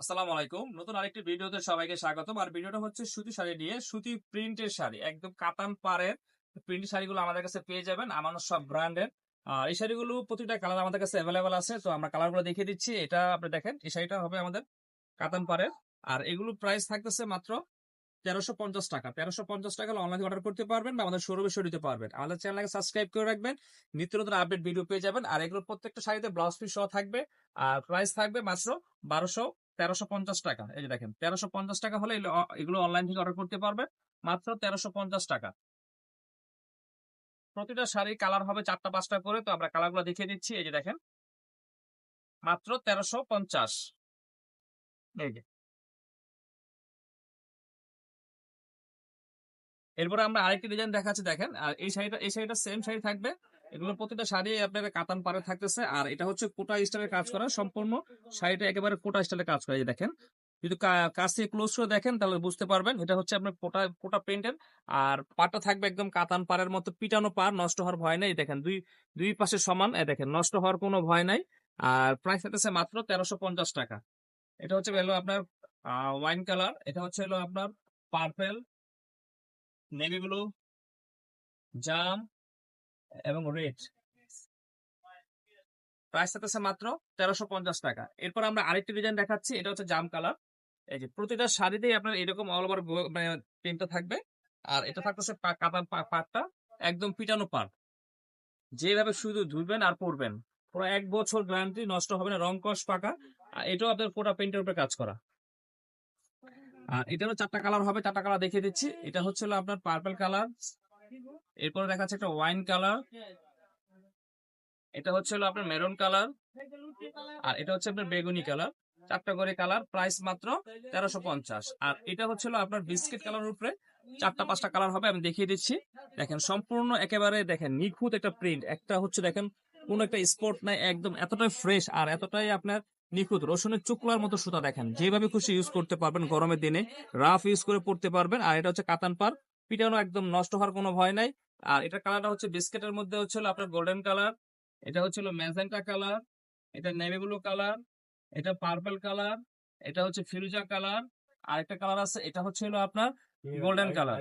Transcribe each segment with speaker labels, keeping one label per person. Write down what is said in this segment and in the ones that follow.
Speaker 1: আসসালামু আলাইকুম। নতুন আরেকটি ভিডিওতে সবাইকে স্বাগতম। আর ভিডিওটা হচ্ছে সুতি শাড়ি নিয়ে, সুতি প্রিন্টের শাড়ি। একদম কাতান পাড়ের প্রিন্ট শাড়িগুলো আমাদের কাছে পেয়ে যাবেন আমার সব ব্র্যান্ডের। আর এই শাড়িগুলো প্রতিটা কালার আমাদের কাছে অ্যাভেলেবেল আছে, তো আমরা কালারগুলো দেখিয়ে দিচ্ছি। এটা আপনি দেখেন, এই শাড়িটা হবে আমাদের কাতান পাড়ের। আর এগুলো প্রাইস থাকতেছে মাত্র তেরোশো পঞ্চাশ টাকা। তেরোশো পঞ্চাশ টাকা অনলাইনে অর্ডার করতে পারবেন বা আমাদের শোরুমে সরিয়ে দিতে পারবেন। আমাদের চ্যানেলকে সাবস্ক্রাইব করে রাখবেন, নিত্য নতুন আপডেট ভিডিও পেয়ে যাবেন। আর এগুলো প্রত্যেকটা শাড়িতে ব্লাউজ পিস সহ থাকবে। আর প্রাইস থাকবে মাত্র বারোশো তেরোশো পঞ্চাশ টাকা। এই যে দেখেন, তেরোশো পঞ্চাশ টাকা হলে এগুলো অনলাইন থেকে অর্ডার করতে পারবে। মাত্র তেরোশো পঞ্চাশ টাকা। প্রতিটা শাড়ি কালার হবে চারটা, পাঁচটা করে। তো আমরা কালারগুলো দেখিয়ে দিচ্ছি। এই যে দেখেন, মাত্র তেরোশো পঞ্চাশ। এই যে। এরপরে আমরা আরেকটি ডিজাইন দেখাচ্ছি। দেখেন, আর এই শাড়িটা এই শাড়িটা সেম শাড়ি থাকবে। এগুলো প্রতিটা শাড়ি আপনার কাতান পারে থাকতেছে। আর এটা হচ্ছে কোটা স্টাইলের কাজ করা, সম্পূর্ণ শাড়িটা একেবারে কোটা স্টাইলে কাজ করা। দেখেন, যদি কাছ থেকে ক্লোজ করে দেখেন, তাহলে বুঝতে পারবেন এটা হচ্ছে আপনার কোটা কোটা প্রিন্টের আর পাটটা থাকবে একদম কাতান পাড়ের মতো, পিটানো পার নষ্ট হওয়ার ভয় নেই। দেখেন, দুই দুই পাশে সমান। এই দেখেন, নষ্ট হওয়ার কোনো ভয় নাই। আর প্রাইস থাকতেছে মাত্র তেরোশো পঞ্চাশ টাকা। এটা হচ্ছে হলো আপনার ওয়াইন কালার এটা হচ্ছে হলো আপনার পার্পেল নেভি ব্লু জাম এবং রেড প্রাইস থাকতেছে মাত্র তেরোশো পঞ্চাশ টাকা। এরপর আমরা আরেকটি ডিজাইন দেখাচ্ছি, এটা হচ্ছে জাম কালার এই যে প্রতিটা শাড়িতেই আপনার এরকম অল ওভার মানে প্রিন্টটা থাকবে। আর এটা থাকতেছে কাতান পাটটা একদম পিটানো পাট। যেভাবে শুধু ধুবেন আর পরবেন। পুরো এক বছর গ্যারান্টি নষ্ট হবে না, রং কস পাকা। আর এটাও আপনার পুরো প্রিন্টের উপরে কাজ করা। আর এটারও চারটা কালার হবে, চারটা কালার দেখিয়ে দিচ্ছি। এটা হচ্ছে আপনার পার্পল কালার এরপরে দেখাচ্ছে একটা ওয়াইন কালার এটা হচ্ছে হলো আপনার মেরুন কালার আর এটা হচ্ছে আপনার বেগুনি কালার চারটা করে কালার প্রাইস মাত্র তেরোশো পঞ্চাশ। আর এটা হচ্ছে আপনার বিস্কিট কালার উপরে। চারটা, পাঁচটা কালার হবে, আমি দেখিয়ে দিচ্ছি। দেখেন, সম্পূর্ণ একেবারে দেখেন, নিখুঁত একটা প্রিন্ট একটা হচ্ছে দেখেন, কোন একটা স্পট নাই, একদম এতটাই ফ্রেশ আর এতটাই আপনার নিখুঁত। রসুনের চুকলার মতো সুতা দেখেন। যেভাবে খুশি ইউজ করতে পারবেন গরমের দিনে। রাফ ইউজ করে পড়তে পারবেন। আর এটা হচ্ছে কাতান পার পিটানো একদম নষ্ট হওয়ার কোনো ভয় নাই। আর এটা কালারটা হচ্ছে বিস্কিটের মধ্যে হচ্ছে হলো আপনার গোল্ডেন কালার এটা হচ্ছে হলো ম্যাজেন্টা কালার এটা নেভি ব্লু কালার এটা পার্পল কালার এটা হচ্ছে ফিরোজা কালার আর একটা কালার আছে এটা হচ্ছে হলো আপনার গোল্ডেন কালার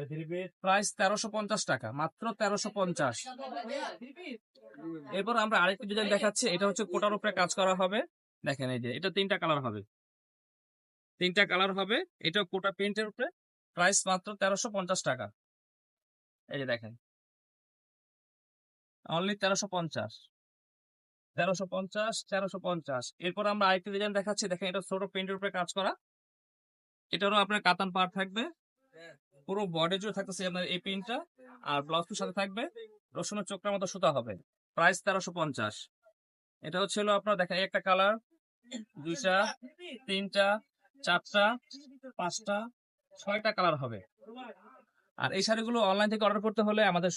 Speaker 1: প্রাইস তেরোশো পঞ্চাশ টাকা মাত্র তেরোশো পঞ্চাশ। এরপর আমরা আরেকটি ডিজাইন দেখাচ্ছি এটা হচ্ছে কোটার উপরে কাজ করা হবে। দেখেন এই যে এটা তিনটা কালার হবে। তিনটা কালার হবে এটা কোটা প্রিন্টের উপরে। প্রাইস মাত্র তেরোশো পঞ্চাশ টাকা। এই যে দেখেন। অনলি তেরোশো পঞ্চাশ। তেরোশো পঞ্চাশ তেরোশো পঞ্চাশ। এরপর আমরা আরেকটি ডিজাইন দেখাচ্ছি। দেখেন, এটা ছোট প্রিন্টের উপরে কাজ করা। এটারও আপনার কাতান পার থাকবে। পুরো বডি জুড়ে থাকতেছে আপনার এই প্রিন্টটা আর ব্লাউজটার সাথে থাকবে। রসুনের চোখটার মতো সুতা হবে। প্রাইস তেরোশো পঞ্চাশ। এটা হচ্ছে হলো আপনার, দেখেন একটা কালার দুইটা, তিনটা, চারটা, পাঁচটা ছয়টা কালার হবে। আর এই শাড়িগুলো অনলাইন থেকে অর্ডার করতে হলে আমাদের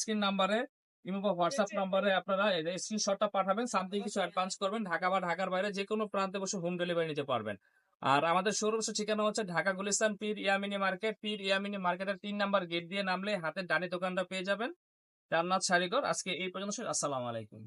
Speaker 1: স্ক্রিন নাম্বারে ইমো বা হোয়াটসঅ্যাপ নাম্বারে আপনারা স্ক্রিনশটটা পাঠাবেন সামথিং কিছু অ্যাডভান্স করবেন ঢাকা বা ঢাকার বাইরে যে কোনো প্রান্তে বসে হোম ডেলিভারি নিতে পারবেন। আর আমাদের শোরুম ঠিকানা হচ্ছে ঢাকা গুলিস্তান পীর ইয়ামিনি মার্কেট। পীর ইয়ামিনি মার্কেটের তিন নাম্বার গেট দিয়ে নামলে হাতের ডানি দোকানটা পেয়ে যাবেন। জান্নাত শাড়িঘর। আজকে এই পর্যন্ত আসসালামু আলাইকুম।